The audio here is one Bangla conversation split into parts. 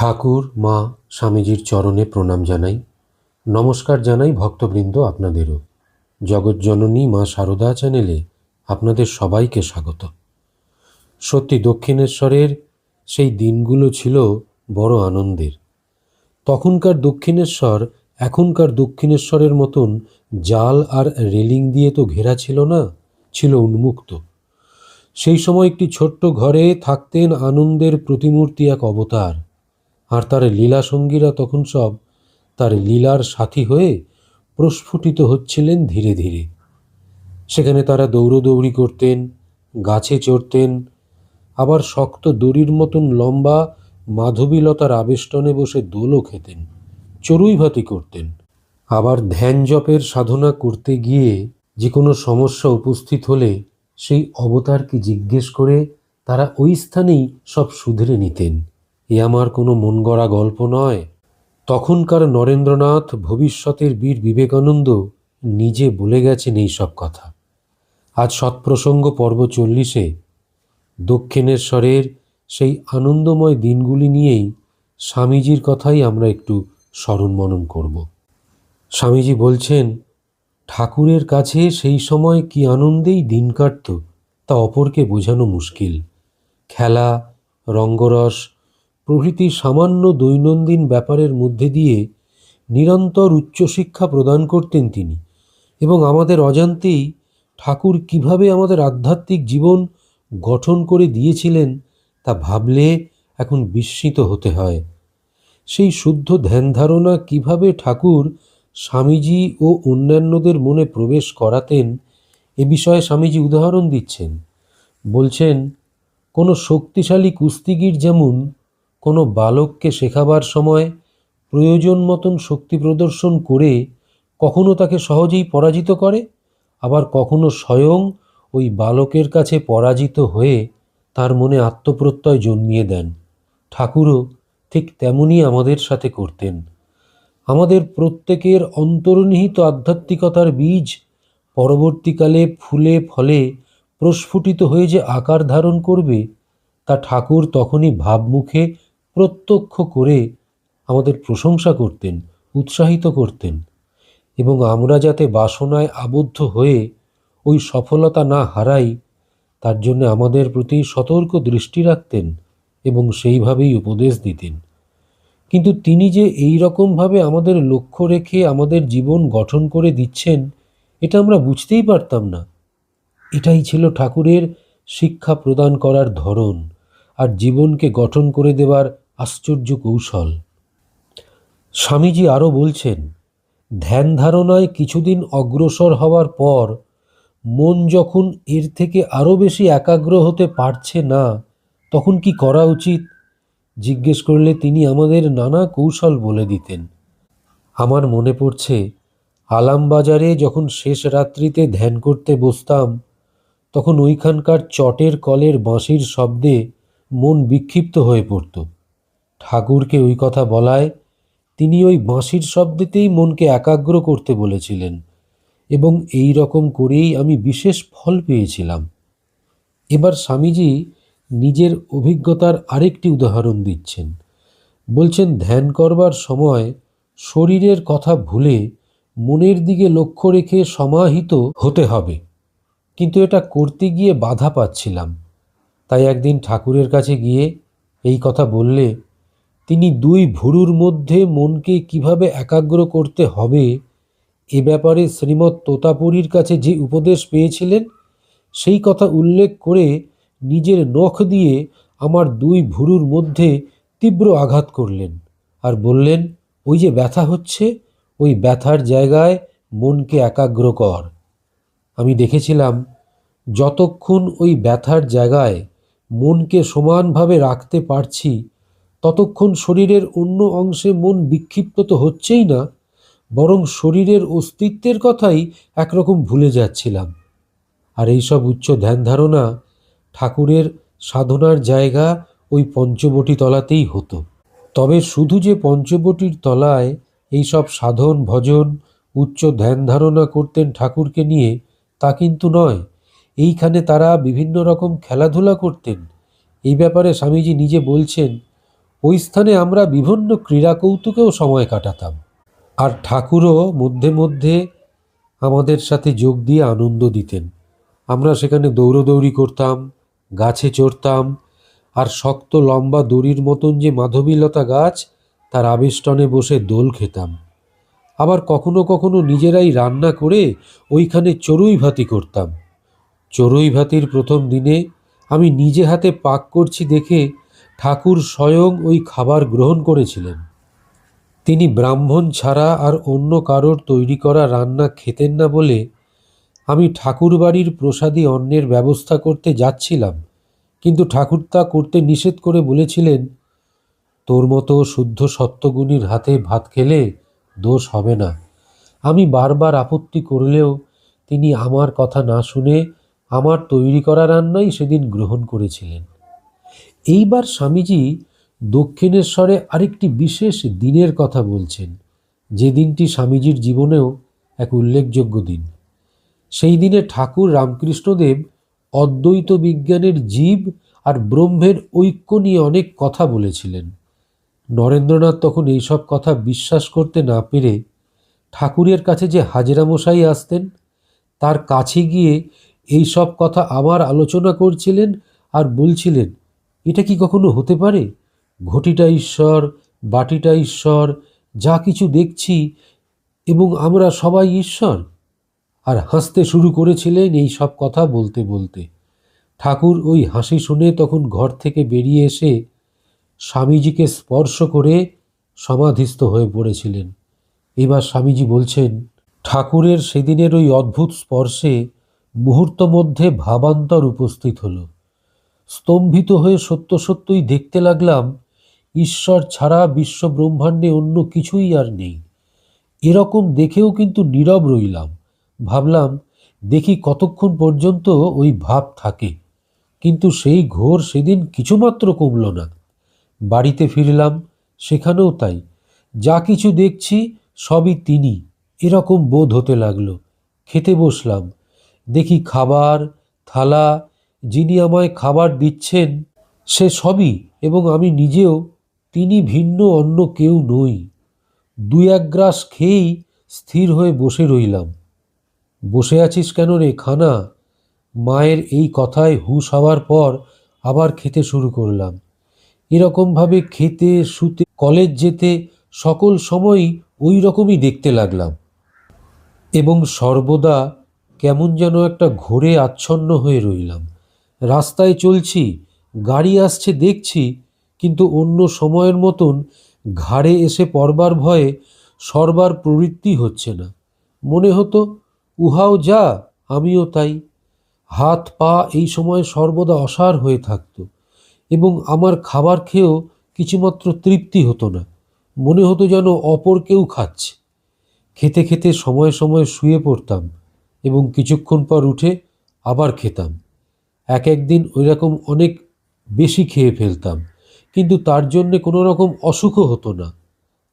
ঠাকুর, মা, স্বামীজির চরণে প্রণাম জানাই। নমস্কার জানাই ভক্তবৃন্দ আপনাদেরও। জগৎজননী মা সারদা চ্যানেলে আপনাদের সবাইকে স্বাগত। সত্যি দক্ষিণেশ্বরের সেই দিনগুলো ছিল বড় আনন্দের। তখনকার দক্ষিণেশ্বর, এখনকার দক্ষিণেশ্বরের মতন জাল আর রেলিং দিয়ে তো ঘেরা ছিল না, ছিল উন্মুক্ত। সেই সময় একটি ছোট্ট ঘরে থাকতেন আনন্দের প্রতিমূর্তি এক অবতার। আর তার লীলা সঙ্গীরা তখন সব তার লীলার সাথী হয়ে প্রস্ফুটিত হচ্ছিলেন ধীরে ধীরে। সেখানে তারা দৌড়দৌড়ি করতেন, গাছে চড়তেন, আবার শক্ত দড়ির মতন লম্বা মাধবীলতার আবেষ্টনে বসে দোলও খেতেন, চড়ুই ভাতি করতেন। আবার ধ্যান জপের সাধনা করতে গিয়ে যে কোনো সমস্যা উপস্থিত হলে সেই অবতারকে জিজ্ঞেস করে তারা ওই স্থানেই সব শুধরে নিতেন। এ আমার কোনো মন গড়া গল্প নয়। তখনকার নরেন্দ্রনাথ, ভবিষ্যতের বীর বিবেকানন্দ নিজে বলে গেছেন এই সব কথা। আজ সৎপ্রসঙ্গ পর্ব চল্লিশে। দক্ষিণেশ্বরের সেই আনন্দময় দিনগুলি নিয়েই স্বামীজির কথাই আমরা একটু স্মরণ মনন করব। স্বামীজি বলছেন, ঠাকুরের কাছে সেই সময় কি আনন্দেই দিন কাটত তা অপরকে বোঝানো মুশকিল। খেলা, রঙ্গরস প্রভৃতি সামান্য দৈনন্দিন ব্যাপারের মধ্যে দিয়ে নিরন্তর উচ্চশিক্ষা প্রদান করতেন তিনি এবং আমাদের অজান্তেই ঠাকুর কীভাবে আমাদের আধ্যাত্মিক জীবন গঠন করে দিয়েছিলেন তা ভাবলে এখন বিস্মিত হতে হয়। সেই শুদ্ধ ধ্যান ধারণা কীভাবে ঠাকুর স্বামীজি ও অন্যান্যদের মনে প্রবেশ করাতেন এ বিষয়ে স্বামীজি উদাহরণ দিচ্ছেন। বলছেন, কোনো শক্তিশালী কুস্তিগীর যেমন কোনো বালককে শেখাবার সময় প্রয়োজন মতন শক্তি প্রদর্শন করে কখনো তাকে সহজেই পরাজিত করে, আবার কখনো স্বয়ং ওই বালকের কাছে পরাজিত হয়ে তার মনে আত্মপ্রত্যয় জন্মিয়ে দেন। ঠাকুরও ঠিক তেমনই আমাদের সাথে করতেন। আমাদের প্রত্যেকের অন্তর্নিহিত আধ্যাত্মিকতার বীজ পরবর্তীকালে ফুলে ফলে প্রস্ফুটিত হয়ে যে আকার ধারণ করবে, তা ঠাকুর তখনই ভাবমুখে প্রত্যক্ষ করে আমাদের প্রশংসা করতেন, উৎসাহিত করতেন এবং আমরা যাতে বাসনায় আবদ্ধ হয়ে ওই সফলতা না হারাই, তার জন্য আমাদের প্রতি সতর্ক দৃষ্টি রাখতেন এবং সেইভাবেই উপদেশ দিতেন। কিন্তু তিনি যে এই রকমভাবে আমাদের লক্ষ্য রেখে আমাদের জীবন গঠন করে দিচ্ছেন, এটা আমরা বুঝতেই পারতাম না। এটাই ছিল ঠাকুরের শিক্ষা প্রদান করার ধরন আর জীবনকে গঠন করে দেবার আশ্চর্য কৌশল। স্বামীজি আরও বলছেন, ধ্যান ধারণায় কিছুদিন অগ্রসর হওয়ার পর মন যখন এর থেকে আরও বেশি একাগ্র হতে পারছে না, তখন কি করা উচিত? জিজ্ঞেস করলে তিনি আমাদের নানা কৌশল বলে দিতেন। আমার মনে পড়ছে, আলামবাজারে যখন শেষ রাত্রিতে ধ্যান করতে বসতাম, তখন ওইখানকার চটের কলের বাঁশির শব্দে মন বিক্ষিপ্ত হয়ে পড়ত। ঠাকুরকে ওই কথা বলায় তিনি ওই বাঁশির শব্দেতেই মনকে একাগ্র করতে বলেছিলেন এবং এই রকম করেই আমি বিশেষ ফল পেয়েছিলাম। এবার স্বামীজি নিজের অভিজ্ঞতার আরেকটি উদাহরণ দিচ্ছেন। বলছেন, ধ্যান করবার সময় শরীরের কথা ভুলে মনের দিকে লক্ষ্য রেখে সমাহিত হতে হবে। কিন্তু এটা করতে গিয়ে বাধা পাচ্ছিলাম। তাই একদিন ঠাকুরের কাছে গিয়ে এই কথা বললে তিনি দুই ভুরুর মধ্যে মনকে কীভাবে একাগ্র করতে হবে এ ব্যাপারে শ্রীমৎ তোতাপুরীর কাছে যে উপদেশ পেয়েছিলেন, সেই কথা উল্লেখ করে নিজের নখ দিয়ে আমার দুই ভুরুর মধ্যে তীব্র আঘাত করলেন আর বললেন, ওই যে ব্যথা হচ্ছে, ওই ব্যথার জায়গায় মনকে একাগ্র কর। আমি দেখেছিলাম, যতক্ষণ ওই ব্যথার জায়গায় মনকে সমানভাবে রাখতে পারছি ততক্ষণ শরীরের অন্য অংশে মন বিক্ষিপ্ত তো হচ্ছেই না, বরং শরীরের অস্তিত্বের কথাই একরকম ভুলে যাচ্ছিলাম। আর এইসব উচ্চ ধ্যান ধারণা ঠাকুরের সাধনার জায়গা ওই পঞ্চবটি তলাতেই হতো। তবে শুধু যে পঞ্চবটির তলায় এইসব সাধন, ভজন, উচ্চ ধ্যান ধারণা করতেন ঠাকুরকে নিয়ে তা কিন্তু নয়, এইখানে তারা বিভিন্ন রকম খেলাধুলা করতেন। এই ব্যাপারে স্বামীজি নিজে বলছেন ওই স্থানে আমরা বিভিন্ন ক্রীড়া কৌতুকেও সময় কাটাতাম। আর ঠাকুরও মধ্যে মধ্যে আমাদের সাথে যোগ দিয়ে আনন্দ দিতেন। আমরা সেখানে দৌড়দৌড়ি করতাম, গাছে চড়তাম, আর শক্ত লম্বা দড়ির মতন যে মাধবীলতা গাছ, তার আবেষ্টনে বসে দোল খেতাম। আবার কখনো কখনো নিজেরাই রান্না করে ওইখানে চড়ুই ভাতি করতাম। চড়ুই ভাতির প্রথম দিনে আমি নিজে হাতে পাক করছি দেখে ঠাকুর স্বয়ং ওই খাবার গ্রহণ করেছিলেন। তিনি ব্রাহ্মণ ছাড়া আর অন্য কারোর তৈরি করা রান্না খেতেন না বলে আমি ঠাকুরবাড়ির প্রসাদী অন্নের ব্যবস্থা করতে যাচ্ছিলাম, কিন্তু ঠাকুর তা করতে নিষেধ করে বলেছিলেন, তোর মতো শুদ্ধ সত্যগুণীর হাতে ভাত খেলে দোষ হবে না। আমি বারবার আপত্তি করলেও তিনি আমার কথা না শুনে আমার তৈরি করা রান্নাই সেদিন গ্রহণ করেছিলেন। এইবার স্বামীজি দক্ষিণেশ্বরে আরেকটি বিশেষ দিনের কথা বলছেন, যে দিনটি স্বামীজির জীবনেও এক উল্লেখযোগ্য দিন। সেই দিনে ঠাকুর রামকৃষ্ণদেব অদ্বৈত বিজ্ঞানের জীব আর ব্রহ্মের ঐক্য নিয়ে অনেক কথা বলেছিলেন। নরেন্দ্রনাথ তখন এইসব কথা বিশ্বাস করতে না পেরে ঠাকুরের কাছে যে হাজরামশাই আসতেন, তার কাছে গিয়ে এই সব কথা আবার আলোচনা করছিলেন আর বলছিলেন এটা কি কখনো হতে পারে? ঘটিটা ঈশ্বর, বাটিটা ঈশ্বর, যা কিছু দেখছি এবং আমরা সবাই ঈশ্বর। আর হাসতে শুরু করেছিলেন এই সব কথা বলতে বলতে। ঠাকুর ওই হাসি শুনে তখন ঘর থেকে বেরিয়ে এসে স্বামীজিকে স্পর্শ করে সমাধিস্থ হয়ে পড়েছিলেন। এবার স্বামীজি বলছেন, ঠাকুরের সেদিনের ওই অদ্ভুত স্পর্শে মুহূর্ত মধ্যে ভাবান্তর উপস্থিত হলো। স্তম্ভিত হয়ে সত্য সত্যই দেখতে লাগলাম, ঈশ্বর ছাড়া বিশ্ব ব্রহ্মাণ্ডে অন্য কিছুই আর নেই। এরকম দেখেও কিন্তু নীরব রইলাম। ভাবলাম, দেখি কতক্ষণ পর্যন্ত ওই ভাব থাকে। কিন্তু সেই ঘোর সেদিন কিছুমাত্র কমল না। বাড়িতে ফিরলাম, সেখানেও তাই। যা কিছু দেখছি, সবই তিনি। এরকম বোধ হতে লাগল। খেতে বসলাম। দেখি খাবার, থালা যিনি আমায় খাবার দিচ্ছেন, সে সবই এবং আমি নিজেও, তিনি ভিন্ন অন্য কেউ নই। দুই এক গ্রাস খেয়েই স্থির হয়ে বসে রইলাম। বসে আছিস কেন রে খানা? মায়ের এই কথায় হুশ হওয়ার পর আবার খেতে শুরু করলাম। এরকমভাবে খেতে, শুতে, কলেজ যেতে, সকল সময়ই ওই রকমই দেখতে লাগলাম। এবং সর্বদা কেমন যেন একটা ঘোরে আচ্ছন্ন হয়ে রইলাম। রাস্তায় চলছি, গাড়ি আসছে দেখছি, কিন্তু অন্য সময়ের মতন ঘাড়ে এসে পড়বার ভয়ে সরবার প্রবৃত্তি হচ্ছে না। মনে হতো, উহাও যা, আমিও তাই। হাত, পা এই সময় সর্বদা অসার হয়ে থাকতো এবং আমার খাবার খেয়েও কিছুমাত্র তৃপ্তি হতো না। মনে হতো যেন অপর কেউ খাচ্ছে। খেতে খেতে সময় সময় শুয়ে পড়তাম এবং কিছুক্ষণ পর উঠে আবার খেতাম। এক একদিন ওই রকম অনেক বেশি খেয়ে ফেলতাম। কিন্তু তার জন্যে কোনো রকম অসুখও হতো না।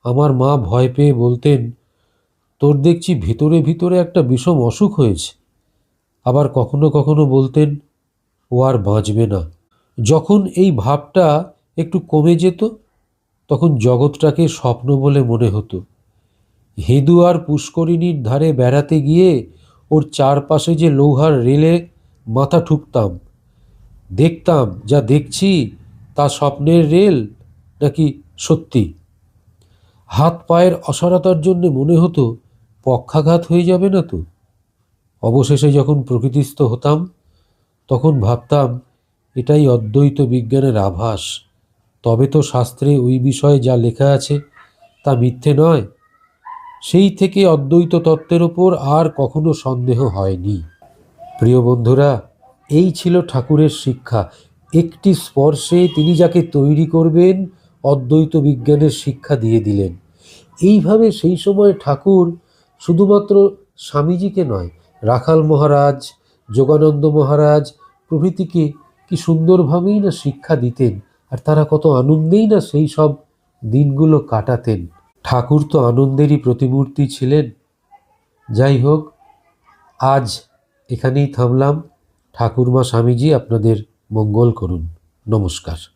আমার মা ভয় পেয়ে বলতেন, তোর দেখছি ভিতরে ভিতরে একটা বিষম অসুখ হয়েছে। আবার কখনো কখনো বলতেন, ও আর বাঁচবে না। যখন এই ভাবটা একটু কমে যেত, তখন জগৎটাকে স্বপ্ন বলে মনে হতো। হেদু আর পুষ্করিণীর ধারে বেড়াতে গিয়ে ওর চারপাশে যে লৌহার রেলে মাথা ঠুকতাম দেখতাম, যা দেখছি তা স্বপ্নের রেল নাকি সত্যি? হাত পায়ের অসারতার জন্য মনে হতো পক্ষাঘাত হয়ে যাবে না তো। অবশেষে যখন প্রকৃতিস্থ হতাম, তখন ভাবতাম, এটাই অদ্বৈত বিজ্ঞানের আভাস। তবে তো শাস্ত্রে ওই বিষয়ে যা লেখা আছে তা মিথ্যে নয়। সেই থেকে অদ্বৈত তত্ত্বের ওপর আর কখনো সন্দেহ হয়নি। প্রিয় বন্ধুরা এই ছিল ঠাকুরের শিক্ষা। একটি স্পর্শে তিনি যাকে তৈরি করবেন, অদ্বৈত বিজ্ঞানের শিক্ষা দিয়ে দিলেন। এইভাবে সেই সময় ঠাকুর শুধুমাত্র স্বামীজিকে নয়, রাখাল মহারাজ, যোগানন্দ মহারাজ, প্রভৃতিকে কি সুন্দরভাবেই না শিক্ষা দিতেন, আর তারা কত আনন্দেই না সেই সব দিনগুলো কাটাতেন। ঠাকুর তো আনন্দেরই প্রতিমূর্তি ছিলেন। যাই হোক, আজ এখানেই থামলাম। ঠাকুরমা স্বামীজি আপনাদের মঙ্গল করুন। নমস্কার।